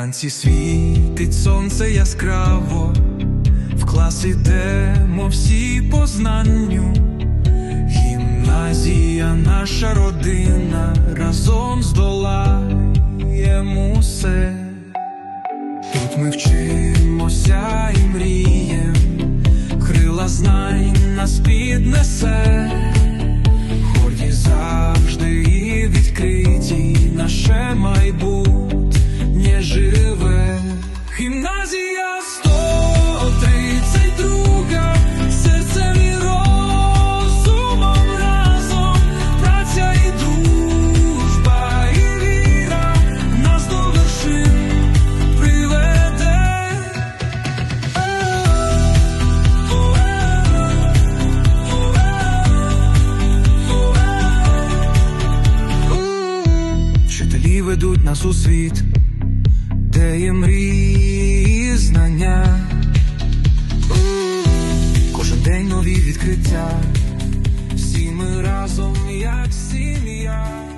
Вранці світить сонце яскраво, в клас ідемо всі по знанню. Гімназія, наша родина, разом здолаємо усе. Тут ми вчимося і мрієм, крила знань нас піднесе, горді завжди і відкриті, наше майбутнє Вчителі ведуть нас у світ, де є мрії і знання. Кожен день нові відкриття, всі ми разом, як сім'я.